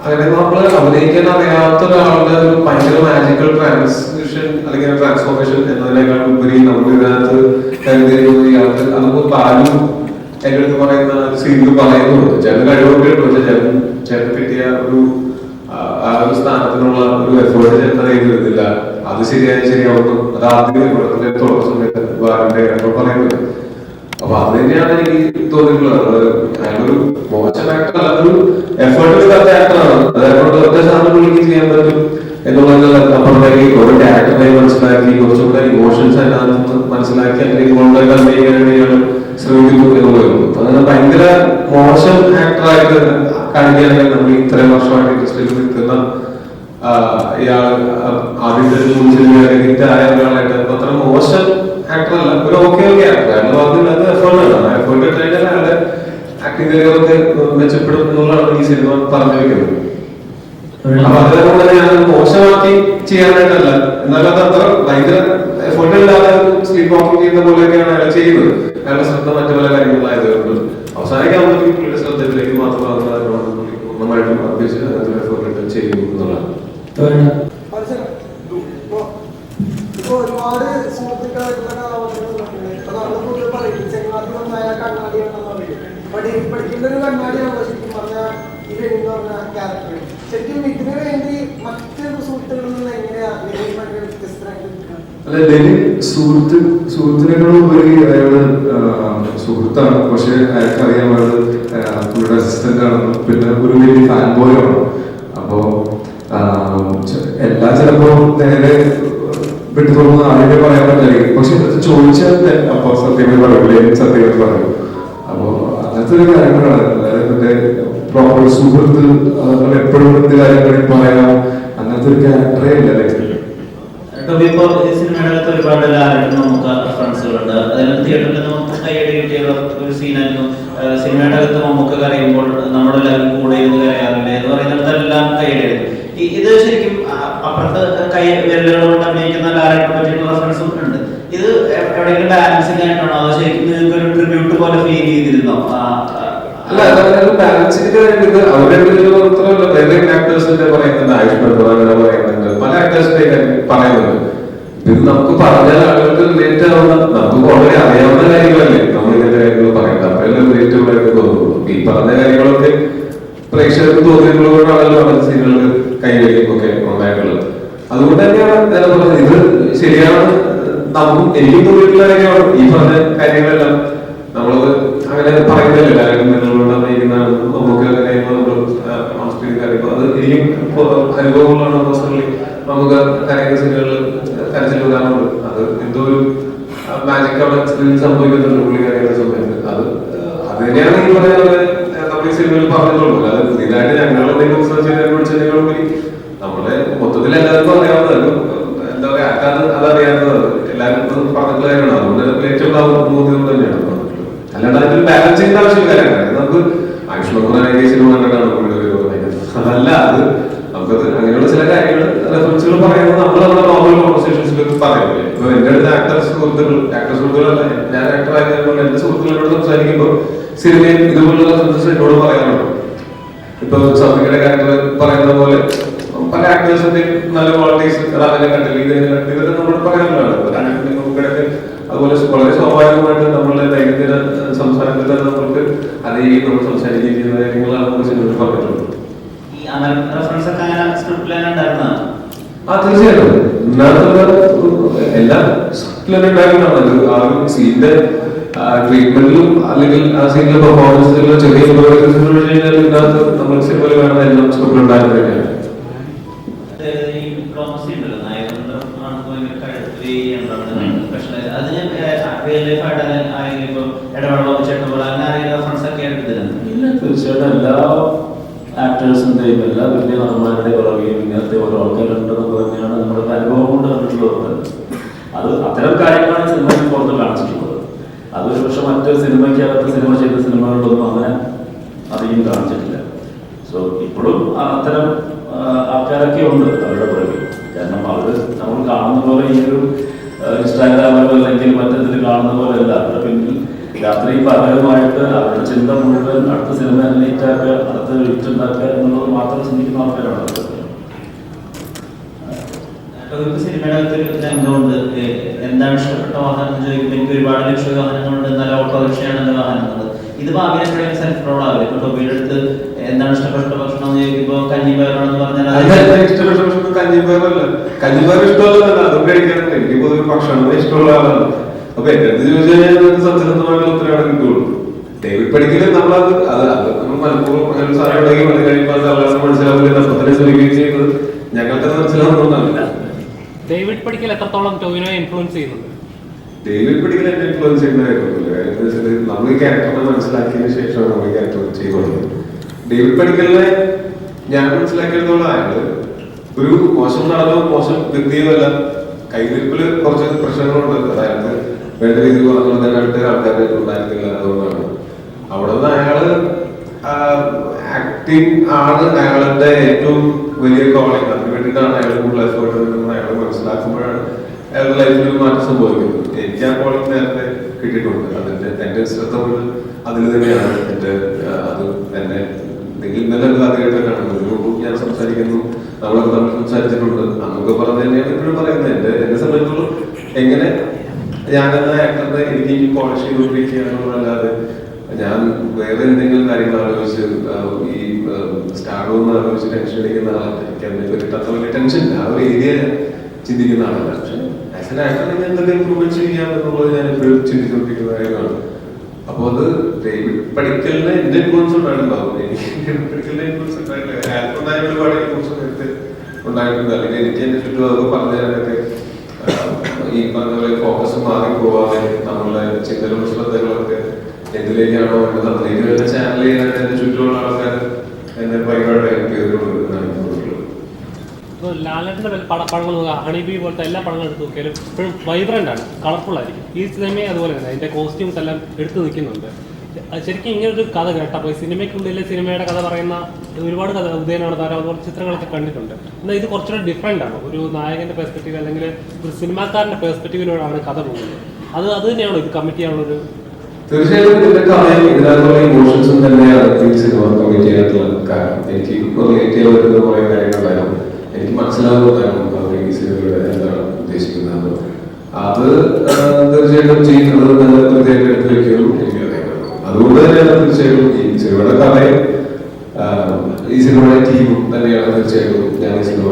അങ്ങനെ നമ്മൾ അഭിനയിക്കാൻ അറിയാത്ത ഒരാളുടെ ഒരു ഭയങ്കര മാജിക്കൽ ട്രാൻസ്മിഷൻ അല്ലെങ്കിൽ ട്രാൻസ്ഫോർമേഷൻ എന്നതിനേക്കാൾ ഉപരി നമ്മൾ ഇതിനകത്ത് കരുതിയിരുന്നത് ഇയാൾക്ക് അതിപ്പോ ബാലു എന്റെ അടുത്ത് പറയുന്ന സീനിൽ പറയുന്നുണ്ട്. ചേട്ടൻ കഴിവൊക്കെ ഉണ്ട് പക്ഷെ ചേട്ടൻ ചേട്ടൻ കിട്ടിയ ഒരു ആ, ഒരു സ്ഥാനത്തിനുള്ള ഒരു എഫേർട്ട് ചേട്ടൻ അറിയുന്നില്ല അത് ശരിയായ ശരിയാവുന്നു അത് ആദ്യം തുടക്കം തുടക്ക പറയുന്നത്. അപ്പൊ അത് തന്നെയാണ് എനിക്ക് തോന്നിയിട്ടുള്ളത്. അയാളൊരു മോശം ആക്ടർ അല്ല ഒരു എഫേർട്ട് എടുക്കാത്ത അത് ചെയ്യാൻ പറ്റും എന്നുള്ളത് അപ്പുറത്തേക്ക് ഒരു ക്യാരക്ടറായി മനസ്സിലാക്കി കുറച്ചുകൂടെ ഇമോഷൻസ് അതിനകത്ത് മനസ്സിലാക്കി ഇങ്ങോട്ട് കൺവെയ്യാൻ വേണ്ടിയാണ് ശ്രമിക്കുന്നു എന്നുള്ളത്. അങ്ങനെ ഭയങ്കര മോശം ആക്ടറായിട്ട് കാണിക്കുകയാണെങ്കിൽ നമ്മൾ ഇത്രയും വർഷമായിട്ട് ഇൻഡസ്ട്രിയിൽ നിൽക്കുന്ന ഇയാൾ ആദ്യത്തെ സിനിമ ഹിറ്റ് ഒരാളായിട്ട് അത്ര ആക്ടർ അല്ല. ഒരു ഓക്കെ ഓക്കെ ആക്ടർ അയാൾ പറഞ്ഞത് എഫേർട്ടാണ് എഫേർട്ട് ഇട്ട് കഴിഞ്ഞാൽ അയാളുടെ ആക്ടിംഗ് കരിയറൊക്കെ മെച്ചപ്പെടും എന്നുള്ളതാണ് ഈ സിനിമ പറഞ്ഞു വെക്കുന്നത്. അപ്പൊ അതുകൊണ്ട് മോശമാക്കി ചെയ്യാനായിട്ടല്ല. എന്നാലും അത് അത്ര ഭയങ്കര എഫേർട്ട് ഇല്ലാതെ സ്ലീപ്പ് വാക്കിംഗ് ചെയ്യുന്ന പോലെയൊക്കെയാണ് അയാൾ ചെയ്യുന്നത്. അയാളുടെ ശ്രദ്ധ മറ്റു പല കാര്യങ്ങളായതുകൊണ്ട് അവസാനിക്കാവുമ്പോഴത്തേക്കും പുള്ളിയുടെ ശ്രദ്ധയിലേക്ക് മാത്രമാണ് അതിനോട് പുള്ളി പൂർണമായിട്ടും അഭ്യസിച്ച് അതിനകത്ത് എഫേർട്ട് ഇട്ട് ചെയ്യുന്നു എന്നുള്ളതാണ് മനസ്സിലായി. ഇപ്പൊ ഇപ്പൊ ഒരുപാട് സുഹൃത്തുക്കളായിട്ടുള്ള കഥാപാത്രങ്ങളുണ്ട് അപ്പൊ നമ്മൾ കൂടുതൽ പറയും നന്നായ കണ്ണാടിയാണെന്ന് പറയും. പഠി പഠിക്കേണ്ട ഒരു കണ്ണാടിയാണല്ലോ ശരിക്കും പറഞ്ഞ ഈ എന്ന് പറഞ്ഞ ക്യാരക്ടർ ശരിക്കും ഇതിനു വേണ്ടി മറ്റൊരു സുഹൃത്തുക്കളിൽ നിന്ന് എങ്ങനെയാ നിലയിൽ ഭയങ്കര വ്യത്യസ്തരായിട്ട് നിൽക്കുക? അല്ല ലെനിൻ സുഹൃത്ത് സുഹൃത്തിനേക്കാളും ഉപരി സുഹൃത്താണ്. പക്ഷെ അയാൾക്ക് അറിയാൻ ആ, പുള്ളിയുടെ അസിസ്റ്റന്റ് ആണെന്നും പിന്നെ ഒരു വലിയ ഫാൻ ബോയാണ് അപ്പോ എല്ലാ ചെ- എല്ലാം ചിലപ്പോ നേരെ വിട്ടു തോന്നുന്ന ആദ്യമേ പറയാൻ പറ്റില്ല. പക്ഷെ ചോദിച്ചാൽ അപ്പൊ സത്യമേ പറയും ലെനിൻ സത്യമേ പറയും. അപ്പോ അങ്ങനത്തെ ഒരു കാര്യങ്ങളാണ്. മറ്റേ പ്രോപ്പർ സുഹൃത്ത് എപ്പോഴും എന്ത് കാര്യങ്ങളിൽ പറയാം അങ്ങനത്തെ ഒരു ക്യാരക്ടറേ ഇല്ല സിനിമയുടെ ഒരുപാട് ലാലറ്റും നമുക്ക് റെഫറൻസുകളുണ്ട് അതിനകത്ത് തിയേറ്ററിൽ കൈയടി കിട്ടിയ ഒരു സീനായിരുന്നു. സിനിമയുടെ അകത്ത് നമുക്ക് കരയുമ്പോൾ നമ്മുടെ എല്ലാവരും കൂടെ ഇരുന്ന് കരയാറില്ലേ എന്ന് പറയുന്നിടത്തെല്ലാം കൈയടിയായിരുന്നു. ഇത് ശരിക്കും അപ്പുറത്തെ കൈ വിരലുകൾ കൊണ്ട് അഭിനയിക്കുന്ന ലാലറ്റിനെ പറ്റിയിട്ടുള്ള റെഫറൻസും ഉണ്ട്. ഇത് എവിടെയെങ്കിലും ബാലൻസിംഗ് ആയിട്ടാണോ? അതോ ശരിക്കും നിങ്ങൾക്ക് ഒരു ട്രിബ്യൂട്ട് പോലെ ഫീൽ ചെയ്തിരുന്നോ? ഇത് പറയുന്നുണ്ട്. ഇത് നമുക്ക് പറഞ്ഞാൽ ആളുകൾക്ക് റിലേറ്റ് ആവുന്ന നമുക്ക് അറിയാവുന്ന കാര്യങ്ങളല്ലേ നമ്മൾ ഇങ്ങനത്തെ കാര്യങ്ങൾ പറയുന്നത് അപ്പോഴല്ലേ റിലേറ്റബിൾ ആയിട്ട് തോന്നുള്ളൂ ഈ പറഞ്ഞ കാര്യങ്ങളൊക്കെ തോന്നിയിട്ടുള്ളതുകൊണ്ടാണല്ലോ അങ്ങനത്തെ സിനിമകൾ കൈവരിക്കും ഒക്കെ ഉണ്ടായിട്ടുള്ളത്. അതുകൊണ്ട് തന്നെയാണ് ഞാൻ പറഞ്ഞത് ഇത് ശരിയാണ്. നമുക്കും എനിക്കും തോന്നിയിട്ടുള്ള കാര്യമാണ്. ഈ അങ്ങനെ പറയുന്നില്ല എല്ലാവരും നിങ്ങളോട് അഭിനയിക്കുന്നതാണ് നമുക്ക് അത് എനിക്കും അനുഭവങ്ങളാണ് പേഴ്സണലി നമുക്ക് കരയുന്ന സിനിമകളിൽ കരച്ചിൽ വരാറുണ്ട്. അത് എന്തോ ഒരു മാജിക് അവിടെ സംഭവിക്കുന്നുണ്ട് പുള്ളി കരയുന്ന സമയത്ത്. അത് അത് തന്നെയാണ് ഈ പറയുന്നത് ഈ സിനിമയിൽ പറഞ്ഞിട്ടുള്ളൂ അല്ലാതെ പുതിയതായിട്ട് ഞങ്ങൾ എന്തെങ്കിലും റിസർച്ച് ചെയ്ത് കണ്ടുപിടിച്ചതിനേക്കാളുപരി നമ്മളെ മൊത്തത്തിൽ എല്ലാവർക്കും അറിയാവുന്നതാണ്. എന്താ പറയാ ആൾക്കാർ അതറിയാവുന്നത്? എല്ലാവരും ഇത് പറഞ്ഞിട്ടുള്ള കാര്യമാണ്. അതുകൊണ്ട് ഏറ്റവും തോന്നിയത് തന്നെയാണ്. അല്ലാണ്ട് അതിൽ ബാലൻസ് ചെയ്യേണ്ട ആവശ്യമില്ല. കാര്യം നമുക്ക് ആയുഷ്മാൻ സിനിമ കണ്ടിട്ടാണ് അതല്ല അത് നമുക്കത് അങ്ങനെയുള്ള ചില കാര്യങ്ങൾ റെഫറൻസുകൾ പറയുന്നത് നമ്മൾ നമ്മുടെ നോർമൽ കോൺവെർസേഷൻസിൽ പറയുന്നില്ലേ ഇപ്പൊ എന്റെ അടുത്ത് ആക്ടർ സുഹൃത്തുക്കൾ ആക്ടർ സുഹൃത്തുക്കളല്ല ഞാൻ ആക്ടർ ആയതുകൊണ്ട് എന്റെ സുഹൃത്തുക്കളോട് സംസാരിക്കുമ്പോൾ സിനിമയിൽ റെഫറൻസസ് എന്നോട് പറയാനുള്ളൂ ഇപ്പൊ സൗദിയുടെ കാര്യങ്ങൾ പറയുന്ന പോലെ പല ആക്ടേഴ്സിന്റെയും നല്ല ക്വാളിറ്റീസ് അതിനെ കണ്ടില്ല? ഇതിനെ കണ്ടില്ല ഇതൊക്കെ നമ്മൾ പറയാനുള്ളതാണ് നമുക്കിടയ്ക്ക് അതുപോലെ വളരെ സ്വാഭാവികമായിട്ട് നമ്മളുടെ ദൈനംദിന സംസാരത്തിൽ തന്നെ നമ്മൾക്ക് അതേ നമ്മൾ സംസാരിക്കുന്ന കാര്യങ്ങളാണ് നമ്മൾ സിനിമയിൽ പറഞ്ഞിട്ടുള്ളത്. ആ തീർച്ചയായിട്ടും. എല്ലാ സ്ക്രിപ്റ്റിലും ഉണ്ടായിരുന്നതാണ്. ആ ഒരു സീനിന്റെ ട്രീറ്റ്മെന്റിലും അല്ലെങ്കിൽ ആ സീനിലെ പെർഫോമൻസിലുള്ള ചെറിയ കഴിഞ്ഞാൽ ഇതിനകത്ത് നമ്മൾ എല്ലാം തന്നെയാണ് തീർച്ചയായിട്ടും എല്ലാ എല്ലാ വലിയ നടന്മാരുടെയും പുറകെയും ഇങ്ങനത്തെ ഓരോ തന്നെയാണ് നമ്മുടെ അനുഭവം കൊണ്ട് കണ്ടിട്ടുള്ളത് അത് അത്തരം കാര്യങ്ങളാണ് സിനിമയിൽ പുറത്ത് കാണിച്ചിട്ടുള്ളത്. അത് പക്ഷെ സിനിമയ്ക്ക് സിനിമയ്ക്കകത്ത് സിനിമ ചെയ്ത സിനിമകളിലൊന്നും അങ്ങനെ അധികം കാണിച്ചിട്ടില്ല. സോ ഇപ്പോഴും അത്തരം ആൾക്കാരൊക്കെ ഉണ്ട് അവരുടെ പുറകിൽ. കാരണം അവർ നമ്മൾ കാണുന്ന പോലെ ഈ ഒരു ഇൻസ്റ്റാഗ്രാമിലോ അല്ലെങ്കിൽ മറ്റേതിൽ കാണുന്ന പോലെ അല്ല അവരുടെ പിന്നിൽ രാത്രി പകലുമായിട്ട് അവരുടെ ചിന്ത മുഴുവൻ അടുത്ത സിനിമ ലേറ്റ് ആക്കുക അടുത്ത ഹിറ്റ് ഉണ്ടാക്കുക എന്നുള്ളത് മാത്രം ചിന്തിക്കുന്ന ആൾക്കാരാണ്. ഒരു സിനിമയുടെ അകത്തൊരു രംഗമുണ്ട് എന്താണ് ഇഷ്ടപ്പെട്ട വാഹനം എന്ന് ചോദിക്കുമ്പോൾ എനിക്ക് ഒരുപാട് ലക്ഷ്യ വാഹനങ്ങളുണ്ട്. നല്ല ഓട്ടോറിക്ഷയാണ് എന്റെ വാഹനം എന്നത് ഇത് ഭാവിയിൽ എപ്പോഴും സെൽഫ് റോഡ് ആവില്ല? ഇപ്പൊ ടൊബിയുടെ അടുത്ത് എന്താണ് ഇഷ്ടപ്പെട്ട ഭക്ഷണം എന്ന് ചോദിക്കുമ്പോൾ കഞ്ഞിപ്പയറാണെന്ന് പറഞ്ഞാൽ അത് ഇഷ്ടപ്പെട്ട ഭക്ഷണം കഞ്ഞിപ്പയറല്ല കഞ്ഞിപ്പയർ ഇഷ്ടമല്ല അതും കഴിക്കാറുണ്ട് എനിക്ക് പൊതുവെ ഭക്ഷണം ഇഷ്ടമുള്ള ആളാണ്. അപ്പൊ എന്റെ അടുത്ത് ചോദിച്ചു കഴിഞ്ഞാൽ സത്യസന്ധമായിട്ടുള്ള ഉത്തരവാണ് കിട്ടുള്ളൂ. ഡേവിഡ് പഠിക്കൽ നമ്മളത് അത് അത് നമ്മൾ ഒരു സാധനം ഉണ്ടെങ്കിൽ അത് കഴിയുമ്പോൾ അത് ആളുകൾക്ക് മനസ്സിലാവില്ല. ശ്രമിക്കുകയും ചെയ്യുന്നത് ഞങ്ങൾക്കത് മനസ്സിലാവുന്നൊന്നല്ല ഡേവിഡ് പഠിക്കൽ എത്രത്തോളം ടോവിനോയെ ഇൻഫ്ലുവൻസ് ചെയ്യുന്നുണ്ട്? ഡേവിഡ് പഠിക്കൽ എന്നെ ഇൻഫ്ലുവൻസ് ചെയ്യുന്ന എന്താ വെച്ചാൽ നമ്മൾ ക്യാരക്ടറിനെ മനസ്സിലാക്കിയതിന് ശേഷമാണ് നമ്മൾ ഈ ക്യാരക്ടർ ചെയ്യുന്നത് ഡേവിഡ് പഠിക്കലിനെ ഞാൻ മനസ്സിലാക്കിയെടുത്തോളം ഒരു മോശം നടനോ മോശം വ്യക്തിയോ അല്ല. കൈനിൽപ്പിൽ കുറച്ച് പ്രശ്നങ്ങളുണ്ട്. അതായത് വേണ്ട രീതിയിൽ പറഞ്ഞു ആൾക്കാരെ ഉണ്ടായിരുന്നില്ല അതുകൊണ്ടാണ് അവിടെ നിന്ന് അയാൾ ആക്ടിങ് ആണ് അയാളുടെ ഏറ്റവും വലിയ കോളിംഗ് അതിന് വേണ്ടിയിട്ടാണ് അയാൾ കൂടുതൽ എഫേർട്ട് എടുക്കുന്നത്. അയാൾ മനസ്സിലാക്കുമ്പോഴാണ് അയാളുടെ ലൈഫിൽ ഒരു മാറ്റം സംഭവിക്കുന്നത്. എനിക്ക് ആ കോളിംഗ് നേരത്തെ കിട്ടിയിട്ടുണ്ട്. അതിന്റെ എന്റെ ശ്രദ്ധ മുഴുവൻ അതിൽ തന്നെയാണ്. എന്റെ അത് എന്നെ നിങ്ങൾ ഇന്നലെ ആദ്യമായിട്ട് കാണുന്നത് ഞാൻ സംസാരിക്കുന്നു. നമ്മളൊക്കെ തമ്മിൽ സംസാരിച്ചിട്ടുണ്ട്. അന്നൊക്കെ പറഞ്ഞ തന്നെയാണ് ഇപ്പോഴും പറയുന്നത്. എന്റെ എന്നെ സംബന്ധിച്ചോളം എങ്ങനെ ഞാൻ എന്ന ആക്ടറിനെ എനിക്ക് കോളേജ് ചെയ്തുകൊണ്ടിരിക്കുക ചെയ്തുകൊണ്ടിരിക്കുകയാണെന്നല്ലാതെ ഞാൻ വേറെ എന്തെങ്കിലും കാര്യങ്ങൾ ആലോചിച്ച് ഈ സ്റ്റാർഡോ എന്ന് ആലോചിച്ച് ടെൻഷൻ അടിക്കുന്ന അത്ര വലിയ ടെൻഷൻ ഇല്ല. ആ ഒരു ഏരിയ ചിന്തിക്കുന്ന ആളല്ല. പക്ഷെ ആസ് എൻ ആക്ടർ എന്തൊക്കെ ഇമ്പ്രൂവ്മെന്റ് ചെയ്യാം എന്നുള്ളത് ഞാൻ എപ്പോഴും ചിന്തിച്ചുകൊണ്ടിരിക്കുന്ന കാര്യമാണ്. അപ്പൊ അത് ഡേവിഡ് പഠിക്കലിന് എന്റെ ഇൻഫ്ലുവൻസ് ഉണ്ടായിട്ടുണ്ടാവും എനിക്ക് ഉണ്ടായിട്ടുണ്ട്. അല്ലെങ്കിൽ എനിക്ക് എന്റെ ചുറ്റും അത് പറഞ്ഞു തരാനൊക്കെ ഈ പറഞ്ഞ പോലെ ഫോക്കസ് മാറി പോവാതെ നമ്മളെ ചിന്തകളും എന്തിലേക്കാണോ വേണ്ടത് അതിലേക്ക് വേണ്ട ചാനൽ ചെയ്യാൻ എന്റെ ചുറ്റുമുള്ള ആൾക്കാർ എന്നെ ഭയങ്കരമായിട്ട് ഹെൽപ്പ് ഇപ്പോൾ ലാലേട്ടന്റെ പടങ്ങൾ ഹണിബി പോലത്തെ എല്ലാ പടങ്ങളും എടുത്ത് നോക്കിയാലും ഇപ്പോഴും വൈബ്രന്റ് ആണ് കളർഫുൾ ആയിരിക്കും. ഈ സിനിമയും അതുപോലെ തന്നെ അതിന്റെ കോസ്റ്റ്യൂംസ് എല്ലാം എടുത്തു നിൽക്കുന്നുണ്ട്. ശരിക്കും ഇങ്ങനൊരു ഒരു കഥ കേട്ടപ്പോൾ സിനിമയ്ക്കുള്ളിലെ സിനിമയുടെ കഥ പറയുന്ന ഒരുപാട് കഥ ഉദയനാണ് താരം അതുപോലെ ചിത്രങ്ങളൊക്കെ കണ്ടിട്ടുണ്ട്. എന്നാൽ ഇത് കുറച്ചുകൂടെ ഡിഫറെന്റ് ആണ്. ഒരു നായകന്റെ പെർസ്പെക്റ്റീവ് അല്ലെങ്കിൽ ഒരു സിനിമാക്കാരന്റെ പെർസ്പെക്റ്റീവിലൂടെയാണ് കഥ പോകുന്നത്. അത് അത് തന്നെയാണോ ഇത് കമ്മിറ്റ് ചെയ്യാനുള്ളൊരു തീർച്ചയായിട്ടും ഇതിന്റെ കഥയും ഇതിനകത്തുള്ള ഇമോഷൻസും തന്നെയാണ് സിനിമ കമ്മിറ്റ് ചെയ്യാനുള്ള കാരണം. എനിക്ക് റിലേറ്റ് ചെയ്യാൻ കുറെ കാര്യങ്ങളുണ്ടായിരുന്നു. എനിക്ക് മനസ്സിലാകുന്നതായിരുന്നു ഈ സിനിമയുടെ എന്താണ് ഉദ്ദേശിക്കുന്നത് അത് തീർച്ചയായിട്ടും ചെയ്യുന്നത് നല്ല പ്രത്യേക എടുത്ത് വെക്കുന്നു എനിക്ക് അതുകൊണ്ട് തന്നെയാണ് തീർച്ചയായിട്ടും ഈ സിനിമയുടെ കഥയും ഈ സിനിമയുടെ ടീമും തന്നെയാണ് തീർച്ചയായിട്ടും ഞാൻ ഈ സിനിമ